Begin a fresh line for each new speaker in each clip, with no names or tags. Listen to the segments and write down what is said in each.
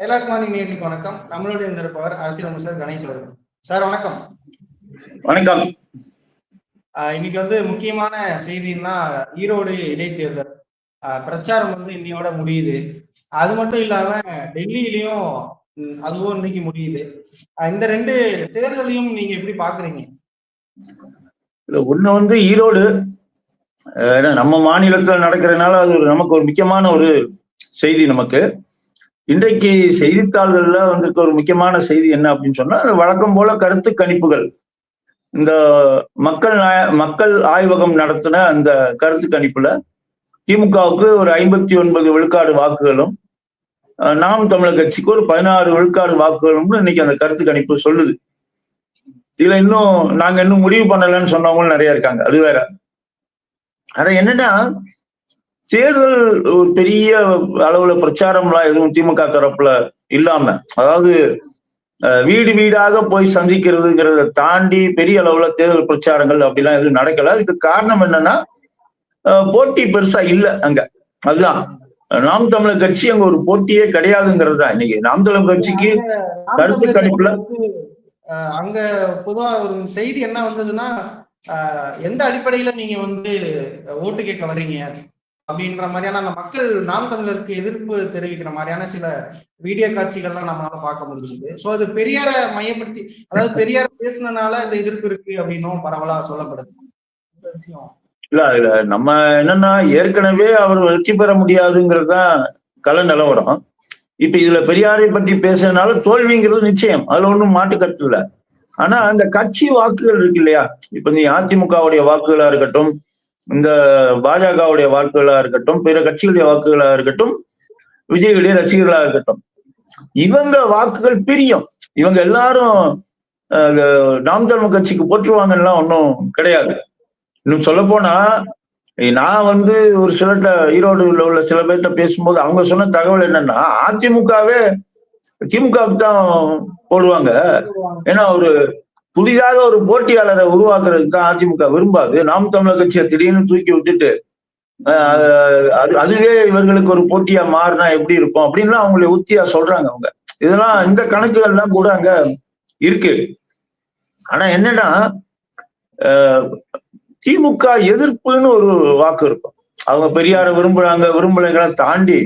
Dialogue morning நேர்களுக்கு வணக்கம். நம்மளுடைய இருந்திருப்பவர் அரசியல் அமைச்சர் கணேஷ் அவர்கள். சார் வணக்கம்.
வணக்கம்.
இன்னைக்கு வந்து முக்கியமான செய்தின்னா ஈரோடு இடைத்தேர்தல். பிரச்சாரம் வந்து இன்னையோட முடியுது. அது மட்டும் இல்லாம டெல்லியிலயும் அதுவும் இன்னைக்கு முடியுது. இந்த ரெண்டு தேர்தலையும் நீங்க எப்படி பாக்குறீங்க?
ஒண்ணு வந்து ஈரோடு நம்ம மாநிலத்துல நடக்கிறதுனால அது நமக்கு ஒரு முக்கியமான ஒரு செய்தி நமக்கு. இன்றைக்கு செய்தித்தாள்கள்ல வந்திருக்க ஒரு முக்கியமான செய்தி என்ன அப்படின்னு சொன்னா அது வழக்கம் போல கருத்து கணிப்புகள். இந்த மக்கள் மக்கள் ஆய்வகம் நடத்தின அந்த கருத்து கணிப்புல திமுகவுக்கு ஒரு ஐம்பத்தி ஒன்பது விழுக்காடு வாக்குகளும் நாம் தமிழர் கட்சிக்கு ஒரு பதினாறு விழுக்காடு வாக்குகளும்னு இன்னைக்கு அந்த கருத்து கணிப்பு சொல்லுது. இதுல இன்னும் நாங்க இன்னும் முடிவு பண்ணலன்னு சொன்னவங்களும் நிறைய இருக்காங்க. அது வேற. ஆனா என்னன்னா தேர்தல் ஒரு பெரிய அளவுல பிரச்சாரம்லாம் எதுவும் திமுக தரப்புல இல்லாம அதாவது வீடு வீடாக போய் சந்திக்கிறதுங்கிறத தாண்டி பெரிய அளவுல தேர்தல் பிரச்சாரங்கள் அப்படிலாம் எதுவும் நடக்கல. அதுக்கு காரணம் என்னன்னா போட்டி பெருசா இல்ல அங்க. அதுதான். நாம் தமிழர் கட்சி அங்க ஒரு போட்டியே கிடையாதுங்கிறது தான். இன்னைக்கு நாம் தமிழர் கட்சிக்கு கருத்து கணிப்புல-
அங்க பொதுவா ஒரு செய்தி என்ன வந்ததுன்னா எந்த அடிப்படையில நீங்க வந்து ஓட்டு கேட்க வர்றீங்க? அப்படின்ற மாதிரியான அந்த மக்கள் நாம் தமிழருக்கு எதிர்ப்பு தெரிவிக்கிற மாதிரியான சில வீடியோ காட்சிகள்லாம் நம்மளால பார்க்க முடிஞ்சது. சோ அது பெரியார மையப்படுத்தி அதாவது பெரியார் பேசினால இந்த எதிர்ப்பு இருக்கு அப்படின்னும் பரவலா சொல்லப்படுது.
இல்ல இல்ல நம்ம என்னன்னா ஏற்கனவே அவர் வெற்றி பெற முடியாதுங்கிறது தான் கல நிலவரம். இப்ப இதுல பெரியாரை பற்றி பேசுறதுனால தோல்விங்கிறது நிச்சயம். அதுல ஒண்ணும் மாட்டு இல்லை இல்ல. ஆனா அந்த கட்சி வாக்குகள் இருக்கு இல்லையா? இப்ப நீ அதிமுகவுடைய வாக்குகளா இருக்கட்டும் இந்த பாஜகவுடைய வாக்குகளா இருக்கட்டும் பிற கட்சிகளுடைய வாக்குகளா இருக்கட்டும் விஜயுடைய ரசிகர்களா இருக்கட்டும். இவங்க வாக்குகள் பிரியும். இவங்க எல்லாரும் நாம் தமிழ் கட்சிக்கு போற்றுவாங்கலாம் ஒன்றும் கிடையாது. இன்னும் சொல்ல போனா நான் வந்து ஒரு சிலர்கிட்ட ஈரோடுல உள்ள சில பேர்கிட்ட பேசும்போது அவங்க சொன்ன தகவல் என்னன்னா அதிமுகவே திமுகவுக்கு தான் போடுவாங்க. ஏன்னா ஒரு புதிதாக ஒரு போட்டியாளரை உருவாக்குறதுக்கு தான் அதிமுக விரும்பாது. நாம் தமிழர் கட்சியை திடீர்னு தூக்கி விட்டுட்டு அது அதுவே இவர்களுக்கு ஒரு போட்டியா மாறினா எப்படி இருக்கும் அப்படின்லாம் அவங்களுடைய உத்தியா சொல்றாங்க அவங்க. இதெல்லாம் இந்த கணக்குகள்லாம் கூட அங்க இருக்கு. ஆனா என்னன்னா ஆஹ், திமுக எதிர்ப்புன்னு ஒரு வாக்கு இருக்கும். அவங்க பெரியார விரும்புறாங்க விரும்பலைங்களை தாண்டி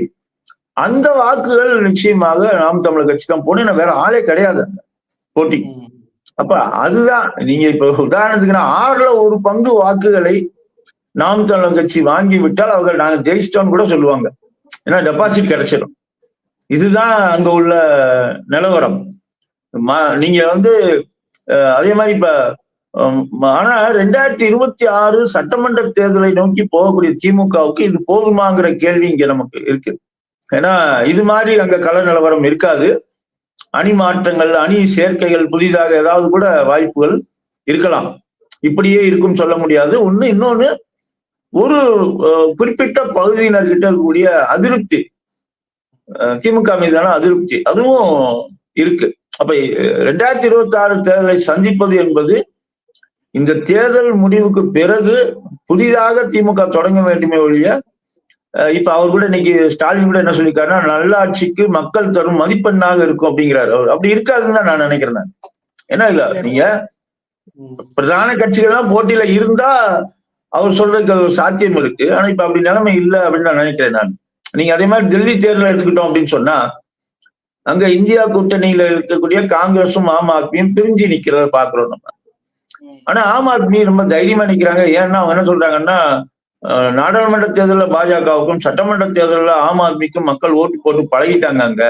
அந்த வாக்குகள் நிச்சயமாக நாம் தமிழர் கட்சி தான் போனேன் வேற ஆளே கிடையாது போட்டி. அப்ப அதுதான். நீங்க இப்ப உதாரணத்துக்கு நான் ஆறுல ஒரு பங்கு வாக்குகளை நாம் தமிழர் கட்சி வாங்கி விட்டால் அவர்கள் நாங்க ஜெயிச்சிட்டோம்னு கூட சொல்லுவாங்க. ஏன்னா டெபாசிட் கிடைச்சிடும் இதுதான் அங்க உள்ள நிலவரம். நீங்க வந்து அதே மாதிரி இப்ப ஆனா ரெண்டாயிரத்தி இருபத்தி ஆறு சட்டமன்ற தேர்தலை நோக்கி போகக்கூடிய திமுகவுக்கு இது போதுமாங்கிற கேள்வி இங்க நமக்கு இருக்கு ஏன்னா இது மாதிரி அங்க கள நிலவரம் இருக்காது. அணி மாற்றங்கள் அணி சேர்க்கைகள் புதிதாக ஏதாவது கூட வாய்ப்புகள் இருக்கலாம். இப்படியே இருக்கும் சொல்ல முடியாது. ஒண்ணு இன்னொன்னு ஒரு குறிப்பிட்ட பகுதியினர்கிட்ட இருக்கக்கூடிய அதிருப்தி திமுக மீதான அதிருப்தி அதுவும் இருக்கு. அப்ப ரெண்டாயிரத்தி இருபத்தி ஆறு தேர்தலை சந்திப்பது என்பது இந்த தேர்தல் முடிவுக்கு பிறகு புதிதாக திமுக தொடங்க வேண்டுமே ஒழிய இப்ப அவர் கூட இன்னைக்கு ஸ்டாலின் கூட என்ன சொல்லியிருக்காருன்னா நல்லாட்சிக்கு மக்கள் தரும் மதிப்பெண்ணாக இருக்கும் அப்படிங்கிறாரு. அவர் அப்படி இருக்காதுன்னு தான் நான் நினைக்கிறேன் என்ன ஏன்னா இல்ல நீங்க
பிரதான
பிரதான கட்சிகள்லாம் போட்டியில இருந்தா அவர் சொல்றதுக்கு ஒரு சாத்தியம் இருக்கு. ஆனா இப்ப அப்படி நிலைமை இல்லை அப்படின்னு நான் நினைக்கிறேன் நான். நீங்க அதே மாதிரி டெல்லி தேர்தல் எடுத்துக்கிட்டோம் அப்படின்னு சொன்னா அங்க இந்தியா கூட்டணியில இருக்கக்கூடிய காங்கிரஸும் ஆம் ஆத்மியும் பிரிஞ்சு நிக்கிறத பாக்குறோம் நம்ம. ஆனா ஆம் ஆத்மி ரொம்ப தைரியமா நிக்கிறாங்க. ஏன்னா அவங்க என்ன சொல்றாங்கன்னா நாடாளுமன்ற தேர்தலில் பாஜகவுக்கும் சட்டமன்ற தேர்தலில் ஆம் ஆத்மிக்கும் மக்கள் ஓட்டு போட்டு பழகிட்டாங்க அங்க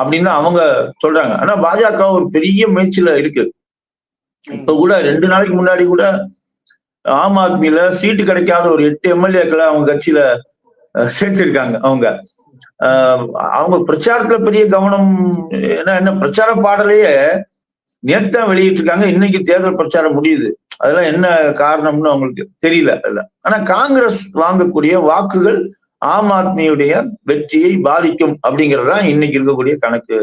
அப்படின்னு தான் அவங்க சொல்றாங்க. ஆனா பாஜக ஒரு பெரிய முயற்சியில இருக்கு. இப்ப கூட ரெண்டு நாளைக்கு முன்னாடி கூட ஆம் ஆத்மியில சீட்டு கிடைக்காத ஒரு எட்டு எம்எல்ஏக்களை அவங்க கட்சியில சேர்த்திருக்காங்க அவங்க. அவங்க பிரச்சாரத்துல பெரிய கவனம் என்ன என்ன பிரச்சார பாடலையே நேத்தான் வெளியிட்டு இருக்காங்க இன்னைக்கு தேர்தல் பிரச்சாரம் முடியுது. அதெல்லாம் என்ன காரணம்னு அவங்களுக்கு தெரியல இல்ல ஆனா காங்கிரஸ் வாங்கக்கூடிய வாக்குகள் ஆம் ஆத்மியுடைய வெற்றியை பாதிக்கும் அப்படிங்கறதுதான் இன்னைக்கு இருக்கக்கூடிய கணக்கு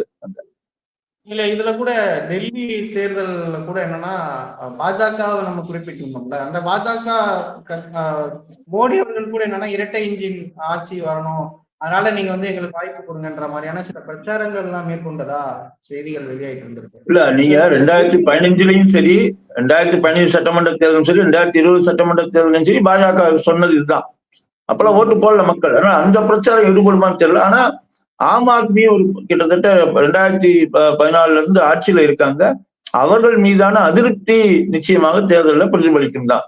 இல்ல இதுல கூட டெல்லி தேர்தல்ல கூட என்னன்னா பாஜகவை நம்ம குறிப்பிட்டிருந்தோம்ல. அந்த பாஜக மோடி அவர்கள் கூட என்னன்னா இரட்டை இன்ஜின் ஆட்சி வரணும். அதனால நீங்க வந்து எங்களுக்கு வாய்ப்பு கொடுங்கன்ற மாதிரியான சில பிரச்சாரங்கள் எல்லாம் மேற்கொண்டதா செய்திகள் வெளியாயிட்டு இருந்திருக்கு.
இல்ல நீங்க ரெண்டாயிரத்தி பதினஞ்சுலயும் சரி ரெண்டாயிரத்தி பதினஞ்சு சட்டமன்ற தேர்தலும் சரி ரெண்டாயிரத்தி இருபது சட்டமன்ற தேர்தலும் சரி பாஜக சொன்னது இதுதான். அப்பெல்லாம் ஓட்டு போடல மக்கள். ஆனா அந்த பிரச்சாரம் ஈடுபடுமான்னு தெரியல. ஆனா ஆம் ஆத்மி ஒரு கிட்டத்தட்ட ரெண்டாயிரத்தி ப- பதினாலுல இருந்து ஆட்சியில இருக்காங்க. அவர்கள் மீதான அதிருப்தி நிச்சயமாக தேர்தலில் பிரதிபலிக்கும் தான்.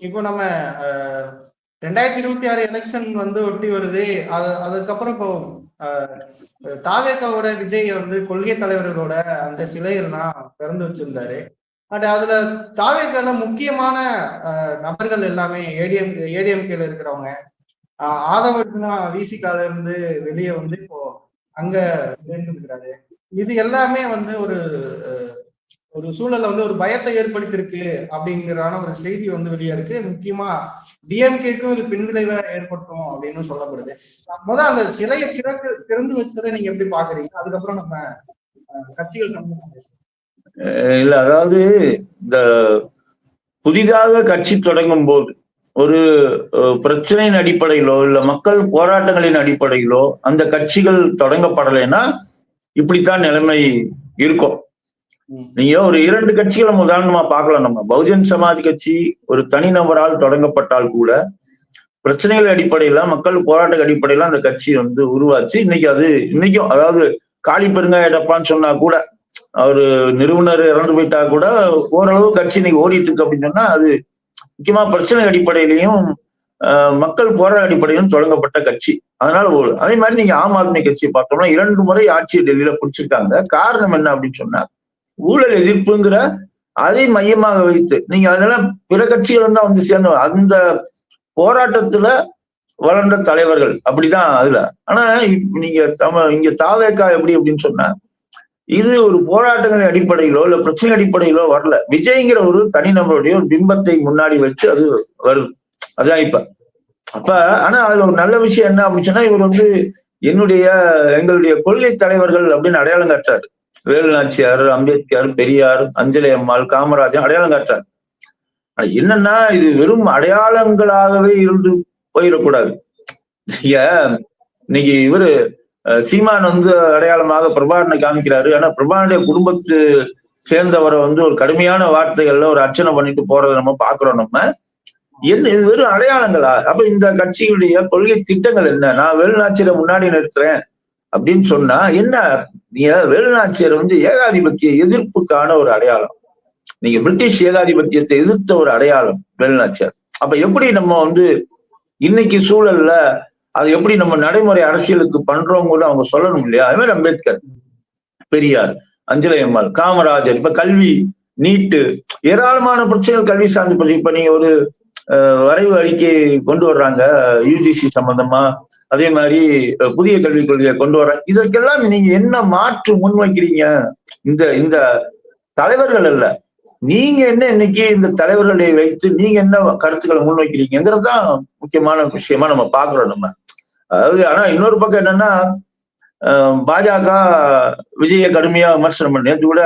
இப்போ நம்ம அஹ், ரெண்டாயிரத்தி இருபத்தி ஆறு எலெக்ஷன் வந்து ஒட்டி வருது. அது அதுக்கப்புறம் இப்போ தாவேக்காவோட விஜய் வந்து கொள்கை தலைவர்களோட அந்த சிலையெல்லாம் திறந்து வச்சிருந்தாரு. பட் அதுல தாவேக்கால முக்கியமான நபர்கள் எல்லாமே ஏடிஎம் ஏடிஎம்கேல இருக்கிறவங்க. ஆஹ் ஆதவர்ஜுனா விசிகால இருந்து வெளியே வந்து இப்போ அங்க இருக்கிறாரு. இது எல்லாமே வந்து ஒரு ஒரு சூழல்ல வந்து ஒரு பயத்தை ஏற்படுத்தியிருக்கு அப்படிங்கிறான ஒரு செய்தி வந்து வெளியே இருக்கு. முக்கியமா டிஎம்கேக்கும் இது பின்விளைவை ஏற்படுத்தும் அப்படின்னு சொல்லப்படுது. முதல் அந்த சிலையை திறந்து திறந்து வச்சதை நீங்க எப்படி பாக்குறீங்க? அதுக்கப்புறம் நம்ம கட்சிகள் சம்பந்தமா
பேசுறோம் இல்ல அதாவது இந்த புதிதாக கட்சி தொடங்கும் போது ஒரு பிரச்சனையின் அடிப்படையிலோ இல்ல மக்கள் போராட்டங்களின் அடிப்படையிலோ அந்த கட்சிகள் தொடங்கப்படலைன்னா இப்படித்தான் நிலைமை இருக்கும். நீங்க ஒரு இரண்டு கட்சிகளை நம்ம உதாரணமா பார்க்கலாம். நம்ம பகுஜன் சமாஜ் கட்சி ஒரு தனிநபரால் தொடங்கப்பட்டால் கூட பிரச்சனைகள் அடிப்படையில மக்கள் போராட்ட அடிப்படையில அந்த கட்சி வந்து உருவாச்சு. இன்னைக்கு அது இன்னைக்கும் அதாவது காளி பெருங்காய டப்பான்னு சொன்னா கூட அவரு நிறுவனர் இறந்து போயிட்டா கூட ஓரளவு கட்சி இன்னைக்கு ஓடிட்டு இருக்கு அப்படின்னு சொன்னா அது முக்கியமா பிரச்சனை அடிப்படையிலையும் ஆஹ், மக்கள் போராட்ட அடிப்படையிலும் தொடங்கப்பட்ட கட்சி. அதனால ஒரு அதே மாதிரி நீங்க ஆம் ஆத்மி கட்சியை பார்த்தோம்னா இரண்டு முறை ஆட்சியை டெல்லியில பிடிச்சிருக்காங்க. காரணம் என்ன அப்படின்னு சொன்னா ஊழல் எதிர்ப்புங்கிற அதை மையமாக வைத்து நீங்க அதனால பிற கட்சிகள் தான் வந்து சேர்ந்த அந்த போராட்டத்துல வளர்ந்த தலைவர்கள் அப்படிதான் அதுல. ஆனா இப்ப நீங்க தமிழ் இங்க தாவேக்கா எப்படி அப்படின்னு சொன்னா இது ஒரு போராட்டங்களின் அடிப்படையிலோ இல்ல பிரச்சனை அடிப்படையிலோ வரல. விஜய்ங்கிற ஒரு தனிநபருடைய ஒரு பிம்பத்தை முன்னாடி வச்சு அது வருது. அதான் இப்ப. அப்ப ஆனா அதுல ஒரு நல்ல விஷயம் என்ன அப்படின்னு இவர் வந்து என்னுடைய எங்களுடைய கொள்கை தலைவர்கள் அப்படின்னு அடையாளம் காட்டாரு வேலு நாச்சியார் அம்பேத்கர் பெரியார் அஞ்சலி அம்மாள் காமராஜர் அடையாளம் காட்டார் ஆனா என்னன்னா இது வெறும் அடையாளங்களாகவே இருந்து போயிடக்கூடாது. நீங்க இன்னைக்கு இவரு சீமான் வந்து அடையாளமாக பிரபாகரனை காமிக்கிறாரு. ஆனா பிரபாகனுடைய குடும்பத்து சேர்ந்தவரை வந்து ஒரு கடுமையான வார்த்தைகள்ல ஒரு அர்ச்சனை பண்ணிட்டு போறதை நம்ம பாக்குறோம் நம்ம. என்ன இது வெறும் அடையாளங்களா? அப்ப இந்த கட்சியுடைய கொள்கை திட்டங்கள் என்ன? நான் வேலுநாச்சியரை முன்னாடி நிறுத்துறேன் அப்படின்னு சொன்னா என்ன நீங்க வேலுநாச்சியர் வந்து ஏகாதிபத்திய எதிர்ப்புக்கான ஒரு அடையாளம். நீங்க பிரிட்டிஷ் ஏகாதிபத்தியத்தை எதிர்த்த ஒரு அடையாளம் வேலுநாச்சியார். அப்ப எப்படி நம்ம வந்து இன்னைக்கு சூழல்ல அது எப்படி நம்ம நடைமுறை அரசியலுக்கு பண்றோம் கூட அவங்க சொல்லணும் இல்லையா? அதே மாதிரி அம்பேத்கர் பெரியார் அஞ்சலி அம்மாள் காமராஜர் இப்ப கல்வி நீட்டு ஏராளமான பிரச்சனைகள் கல்வி சார்ந்த பிரச்சனை இப்ப நீங்க ஒரு வரைவு அறிக்கை கொண்டு வர்றாங்க யூஜிசி சம்பந்தமா அதே மாதிரி புதிய கல்விக் கொள்கையை கொண்டு வர்றாங்க. இதற்கெல்லாம் நீங்க என்ன மாற்று முன்வைக்கிறீங்க? இந்த இந்த தலைவர்கள் அல்ல. நீங்க என்ன இன்னைக்கு இந்த தலைவர்களை வைத்து நீங்க என்ன கருத்துக்களை முன்வைக்கிறீங்கிறது தான் முக்கியமான விஷயமா நம்ம பாக்குறோம் நம்ம. அதாவது ஆனா இன்னொரு பக்கம் என்னன்னா பாஜக விஜய கடுமையா விமர்சனம் பண்ணி நேற்று கூட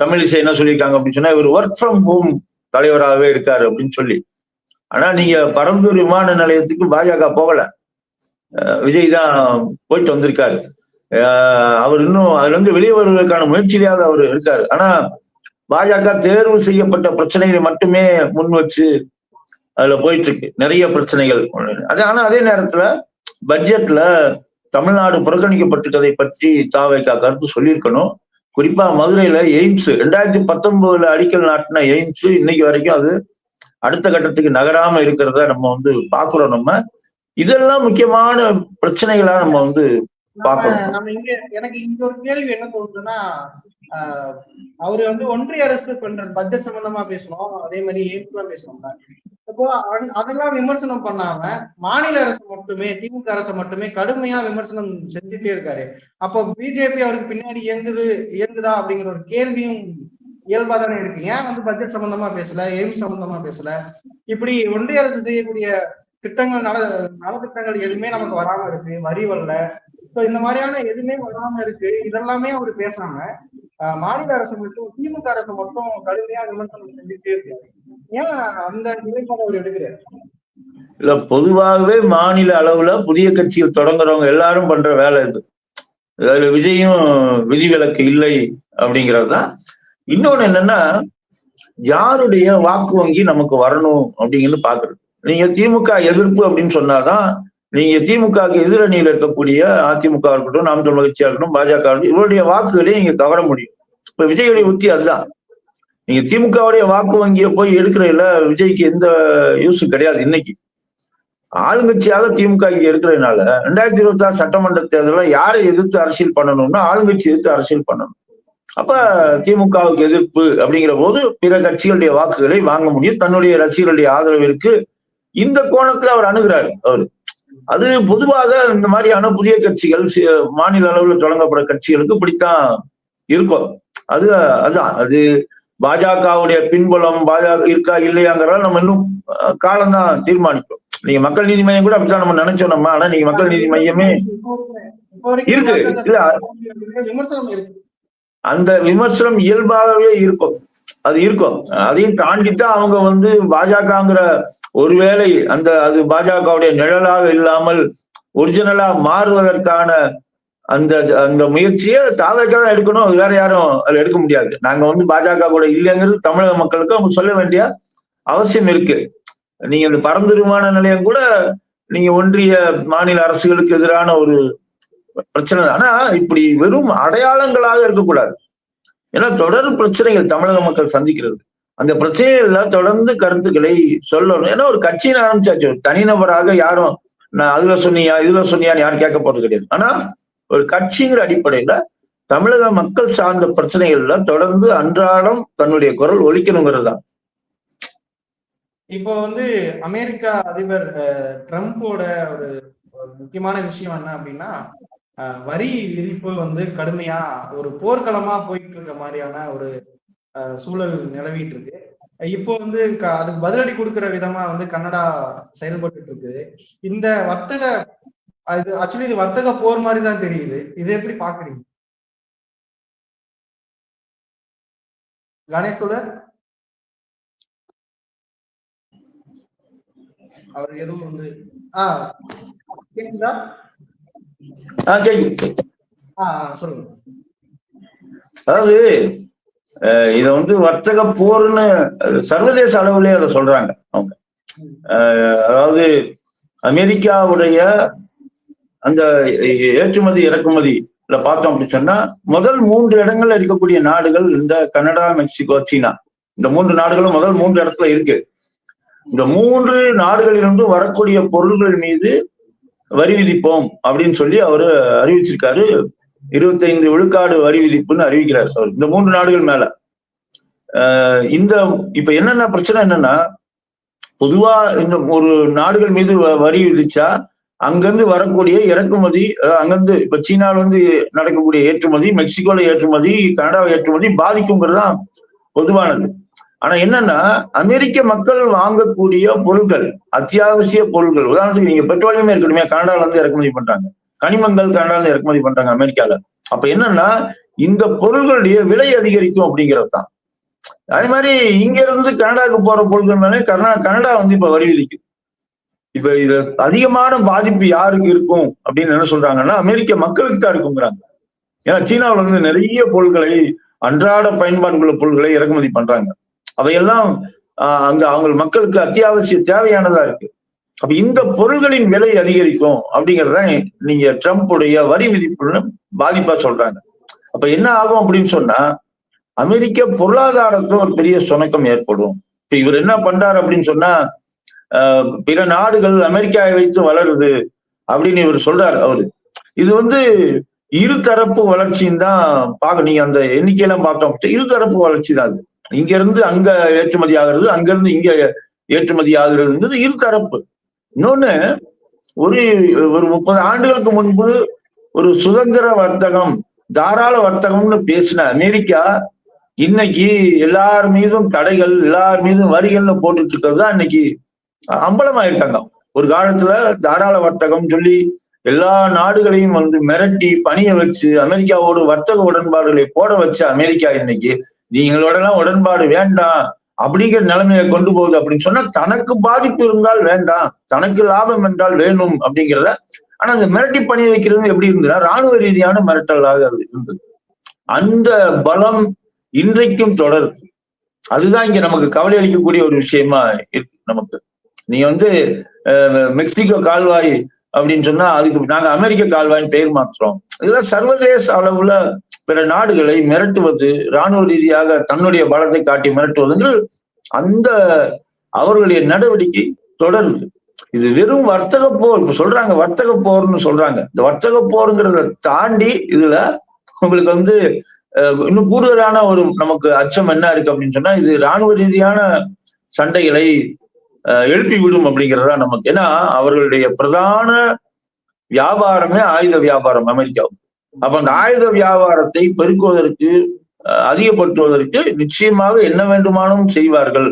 தமிழிசை என்ன சொல்லியிருக்காங்க அப்படின்னு சொன்னா இவர் ஒர்க் ஃப்ரம் ஹோம் தலைவராகவே இருக்காரு அப்படின்னு சொல்லி. ஆனா நீங்க பரம்பூர் விமான நிலையத்துக்கு பாஜக போகல. விஜய் தான் போயிட்டு வந்திருக்காரு. அவர் இன்னும் அதுல இருந்து வெளியே வருவதற்கான முயற்சியிலாவது அவர் இருக்காரு. ஆனா பாஜக தேர்வு செய்யப்பட்ட பிரச்சனைகளை மட்டுமே முன் வச்சு அதுல போயிட்டு இருக்கு நிறைய பிரச்சனைகள். அது ஆனா அதே நேரத்துல பட்ஜெட்ல தமிழ்நாடு புறக்கணிக்கப்பட்டிருக்கதை பற்றி தாவைக்கா கருத்து சொல்லியிருக்கணும். குறிப்பா மதுரையில எய்ம்ஸ் ரெண்டாயிரத்தி பத்தொன்பதுல அடிக்கல் நாட்டின எய்ம்ஸ் இன்னைக்கு வரைக்கும் அது அடுத்த கட்டத்துக்கு நகராம இருக்கிறத நம்ம வந்து பாக்குறோம் நம்ம. இதெல்லாம் முக்கியமான பிரச்சனைகளா நம்ம வந்து
நம்ம
பார்க்கணும்.
நம்ம இங்க எனக்கு இங்க ஒரு கேள்வி என்ன தோணுதுன்னா அவரு வந்து ஒன்றிய அரசு பண்ற பட்ஜெட் சம்பந்தமா பேசணும் அதே மாதிரி எய்ம்ஸ் எல்லாம் பேசணும்ல அப்போ அதெல்லாம் விமர்சனம் பண்ணாம மாநில அரசு மட்டுமே திமுக அரசு மட்டுமே கடுமையா விமர்சனம் செஞ்சுட்டே இருக்காரு. அப்போ பிஜேபி அவருக்கு பின்னாடி இயங்குது இயங்குதா அப்படிங்கிற ஒரு கேள்வியும் இயல்பா தானே இருக்கு. ஏன் வந்து பட்ஜெட் சம்பந்தமா பேசல எய்ம்ஸ் சம்பந்தமா பேசல? இப்படி ஒன்றிய அரசு செய்யக்கூடிய திட்டங்கள் நல நலத்திட்டங்கள் எதுவுமே நமக்கு வராம இருக்கு. வரி வரல. ஸோ இந்த மாதிரியான எதுவுமே வராம இருக்கு. இதெல்லாமே அவர் பேசாம மாநில அரசு மட்டும் திமுக அரசு மட்டும் கடுமையா விமர்சனம் செஞ்சுட்டே இருக்காரு ஏன் அந்த நிலைப்பாடு அவர் எடுக்கிறாரு?
இல்ல பொதுவாகவே மாநில அளவுல புதிய கட்சிகள் தொடங்குறவங்க எல்லாரும் பண்ற வேலை இது. அதுல விஜயும் விதிவிலக்கு இல்லை அப்படிங்கிறது தான். இன்னொன்னு என்னன்னா யாருடைய வாக்கு வங்கி நமக்கு வரணும் அப்படிங்கிறது பாக்குறது. நீங்க திமுக எதிர்ப்பு அப்படின்னு சொன்னாதான் நீங்க திமுகவுக்கு எதிரணியில் இருக்கக்கூடிய அதிமுக இருக்கட்டும் நாம் தமிழ் கட்சியா இருக்கட்டும் பாஜக இருக்கட்டும் இவருடைய வாக்குகளை நீங்க கவர முடியும். இப்ப விஜயுடைய உத்தி அதுதான். நீங்க திமுகவுடைய வாக்கு வங்கியை போய் எடுக்கிறதுல விஜய்க்கு எந்த யூஸும் கிடையாது இன்னைக்கு. ஆளுங்கட்சியாக திமுக இங்க இருக்கிறதுனால ரெண்டாயிரத்தி இருபத்தி ஆறு சட்டமன்ற தேர்தலில் யாரை எதிர்த்து அரசியல் பண்ணணும்னா ஆளுங்கட்சி எதிர்த்து அரசியல் பண்ணணும். அப்ப திமுகவுக்கு எதிர்ப்பு அப்படிங்கிற போது பிற கட்சிகளுடைய வாக்குகளை வாங்க முடியும். தன்னுடைய ரசிகர்களுடைய ஆதரவிற்கு இந்த கோணத்துல அவர் அணுகிறாரு அவரு. அது பொதுவாக இந்த மாதிரியான புதிய கட்சிகள் மாநில அளவில் தொடங்கப்பட கட்சிகளுக்கு இப்படித்தான் இருக்கும். அது அதான். அது பாஜகவுடைய பின்புலம் பாஜக இருக்கா இல்லையாங்கிறத நம்ம இன்னும் காலம்தான் தீர்மானிக்கும். நீங்க மக்கள் நீதி மையம் கூட அப்படித்தான் நம்ம நினைச்சோம் நம்ம. ஆனா நீங்க மக்கள் நீதி மையமே இருக்கு. இல்ல
விமர்சனம் இருக்கு.
அந்த விமர்சனம் இயல்பாகவே இருக்கும். அது இருக்கும். அதையும் தாண்டித்தான் அவங்க வந்து பாஜகங்கிற ஒருவேளை அந்த அது பாஜகவுடைய நிழலாக இல்லாமல் ஒரிஜினலா மாறுவதற்கான அந்த அந்த முயற்சியை தாவேக்கா தான் எடுக்கணும். அது வேற யாரும் அதுல எடுக்க முடியாது. நாங்க வந்து பாஜக கூட இல்லைங்கிறது தமிழக மக்களுக்கு அவங்க சொல்ல வேண்டிய அவசியம் இருக்கு. நீங்க இந்த பரந்துருமான நிலையம் கூட நீங்க ஒன்றிய மாநில அரசுகளுக்கு எதிரான ஒரு பிரச்சனை தான். ஆனா இப்படி வெறும் அடையாளங்களாக இருக்கக்கூடாது. ஏன்னா தொடர் பிரச்சனைகள் தமிழக மக்கள் சந்திக்கிறது. அந்த பிரச்சனைகள்ல தொடர்ந்து கருத்துக்களை சொல்லணும். ஏன்னா ஒரு கட்சின்னு ஆரம்பிச்சாச்சு. ஒரு தனிநபராக யாரும் நான் அதுல சொன்னியா இதுல சொன்னியான்னு யாரும் கேட்க போறது கிடையாது. ஆனா ஒரு கட்சிங்கிற அடிப்படையில தமிழக மக்கள் சார்ந்த பிரச்சனைகள்ல தொடர்ந்து அன்றாடம் தன்னுடைய குரல் ஒழிக்கணுங்கிறது தான்.
இப்போ வந்து அமெரிக்கா அதிபர் ட்ரம்ப்போட ஒரு முக்கியமான விஷயம் என்ன அப்படின்னா வரி விதிப்பு வந்து கடுமையா ஒரு போர்க்களமா போயிட்டு இருக்க மாதிரியான ஒரு அஹ், சூழல் நிலவிட்டு இருக்கு இப்போ வந்து க- அதுக்கு பதிலடி கொடுக்கிற விதமா வந்து கன்னடா செயல்பட்டு இருக்குது இந்த வர்த்தக அது ஆக்சுவலி இது வர்த்தக போர் மாதிரி தான் தெரியுது. இது எப்படி பாக்குறீங்க? கணேஷ் தோழர்? அவர் எதுவும் வந்து கேக்குதா?
ஆஹ்
ஆ சொல்லுங்க.
அதாவது இத வந்து வர்த்தக போர்னு சர்வதேச அளவுலயே அதை சொல்றாங்க அவங்க. அதாவது அமெரிக்காவுடைய அந்த ஏற்றுமதி இறக்குமதியில பார்த்தோம் அப்படின்னு சொன்னா முதல் மூன்று இடங்கள்ல இருக்கக்கூடிய நாடுகள் இந்த கனடா மெக்சிகோ சீனா. இந்த மூன்று நாடுகளும் முதல் மூன்று இடத்துல இருக்கு. இந்த மூன்று நாடுகளிலிருந்து வரக்கூடிய பொருள்கள் மீது வரி விதிப்போம் அப்படின்னு சொல்லி அவரு அறிவிச்சிருக்காரு. இருபத்தைந்து விழுக்காடு வரி விதிப்புன்னு அறிவிக்கிறார் அவர். இந்த மூன்று நாடுகள் மேல. இந்த இப்ப என்னென்ன பிரச்சனை என்னன்னா பொதுவா இந்த ஒரு நாடுகள் மீது வ- வரி விதிச்சா அங்கிருந்து வரக்கூடிய இறக்குமதி அங்கிருந்து இப்ப சீனால இருந்து நடக்கக்கூடிய ஏற்றுமதி மெக்சிகோல ஏற்றுமதி கனடா ஏற்றுமதி பாதிக்குங்கிறது தான் பொதுவானது. ஆனா என்னன்னா அமெரிக்க மக்கள் வாங்கக்கூடிய பொருட்கள் அத்தியாவசிய பொருட்கள் உதாரணத்துக்கு நீங்க பெட்ரோலியமே இருக்கணுமே கனடால இருந்து இறக்குமதி பண்றாங்க. கனிமங்கள் கனடால இருந்து இறக்குமதி பண்றாங்க அமெரிக்கால. அப்ப என்னன்னா இந்த பொருள்களுடைய விலை அதிகரிக்கும் அப்படிங்கிறது தான். அதே மாதிரி இங்க இருந்து கனடாவுக்கு போற பொருட்கள் மேலே கனடா கனடா வந்து இப்ப வரி விதிக்குது. இப்ப இது அதிகமான பாதிப்பு யாருக்கு இருக்கும் அப்படின்னு என்ன சொல்றாங்கன்னா அமெரிக்க மக்களுக்கு தான் இருக்குங்கிறாங்க. ஏன்னா சீனாவுல வந்து நிறைய பொருட்களை அன்றாட பயன்பாடுள்ள பொருட்களை இறக்குமதி பண்றாங்க. அவையெல்லாம் அங்க அவங்க மக்களுக்கு அத்தியாவசிய தேவையானதா இருக்கு. அப்ப இந்த பொருள்களின் விலை அதிகரிக்கும் அப்படிங்கறத நீங்க ட்ரம்ப்புடைய வரி விதிப்புன்னு பாதிப்பா சொல்றாங்க. அப்ப என்ன ஆகும் அப்படின்னு சொன்னா அமெரிக்க பொருளாதாரத்துல ஒரு பெரிய சுணக்கம் ஏற்படும். இப்ப இவர் என்ன பண்றாரு அப்படின்னு சொன்னா பிற நாடுகள் அமெரிக்காவை வைத்து வளருது அப்படின்னு இவர் சொல்றாரு அவரு. இது வந்து இருதரப்பு வளர்ச்சின்னு தான் பார்க்க நீங்க அந்த எண்ணிக்கையெல்லாம் பார்த்தோம். இருதரப்பு வளர்ச்சி தான் அது. இங்க இருந்து அங்க ஏற்றுமதி ஆகுறது அங்க இருந்து இங்க ஏற்றுமதி ஆகுறதுங்கிறது இருதரப்பு. இன்னொன்னு ஒரு ஒரு முப்பது ஆண்டுகளுக்கு முன்பு ஒரு சுதந்திர வர்த்தகம் தாராள வர்த்தகம்னு பேசின அமெரிக்கா இன்னைக்கு எல்லார் மீதும் தடைகள் எல்லார் மீதும் வரிகள்னு போட்டுட்டு இருக்கிறது தான் இன்னைக்கு அம்பலமாயிருக்காங்க. ஒரு காலத்துல தாராள வர்த்தகம் சொல்லி எல்லா நாடுகளையும் வந்து மிரட்டி பணிய வச்சு அமெரிக்காவோடு வர்த்தக உடன்பாடுகளை போட வச்ச அமெரிக்கா இன்னைக்கு நீங்களோடலாம் உடன்பாடு வேண்டாம். அப்படிங்கிற நிலைமையை கொண்டு போகுது அப்படின்னு சொன்னா தனக்கு பாதிப்பு இருந்தால் வேண்டாம். தனக்கு லாபம் என்றால் வேணும் அப்படிங்கிறத. ஆனா அந்த மிரட்டி பணி வைக்கிறது எப்படி இருந்ததுன்னா ராணுவ ரீதியான மிரட்டலாக அது இருந்தது. அந்த பலம் இன்றைக்கும் தொடருது. அதுதான் இங்க நமக்கு கவலை அளிக்கக்கூடிய ஒரு விஷயமா இருக்கு நமக்கு. நீ வந்து மெக்சிகோ கால்வாய் அப்படின்னு சொன்னா அதுக்கு நாங்க அமெரிக்க கால்வாயின் பெயர் மாத்துறோம். இதெல்லாம் சர்வதேச அளவுல பிற நாடுகளை மிரட்டுவது ராணுவ ரீதியாக தன்னுடைய பலத்தை காட்டி மிரட்டுவதுங்கிறது அந்த அவர்களுடைய நடவடிக்கை தொடருது இது வெறும் வர்த்தக போர். இப்ப சொல்றாங்க வர்த்தக போர்னு சொல்றாங்க. இந்த வர்த்தக போருங்கிறத தாண்டி இதுல உங்களுக்கு வந்து இன்னும் கூடுதலான ஒரு நமக்கு அச்சம் என்ன இருக்கு அப்படின்னு சொன்னா இது ராணுவ ரீதியான சண்டைகளை எழுப்பி விடும் அப்படிங்கிறதா நமக்கு. ஏன்னா அவர்களுடைய பிரதான வியாபாரமே ஆயுத வியாபாரம் அமெரிக்காவுக்கு. அப்ப அந்த ஆயுத வியாபாரத்தை பெருக்குவதற்கு அதிகப்படுத்துவதற்கு நிச்சயமாக என்ன வேண்டுமானும் செய்வார்கள்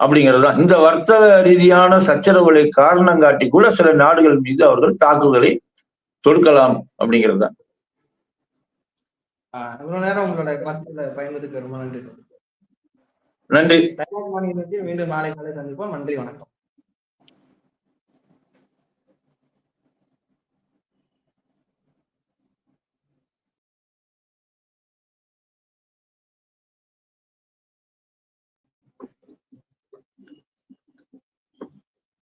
அப்படிங்கிறது தான் இந்த வர்த்தக ரீதியான சச்சரவுகளை காரணம் காட்டி கூட சில நாடுகள் மீது அவர்கள் தாக்குதலை தொடுக்கலாம் அப்படிங்கிறது தான்
இவ்வளவு நேரம் உங்களோட கருத்துல பயன்படுத்த ரொம்ப நன்றி
நன்றி.
மீண்டும் நாளை காலை சந்திப்போம். நன்றி வணக்கம்.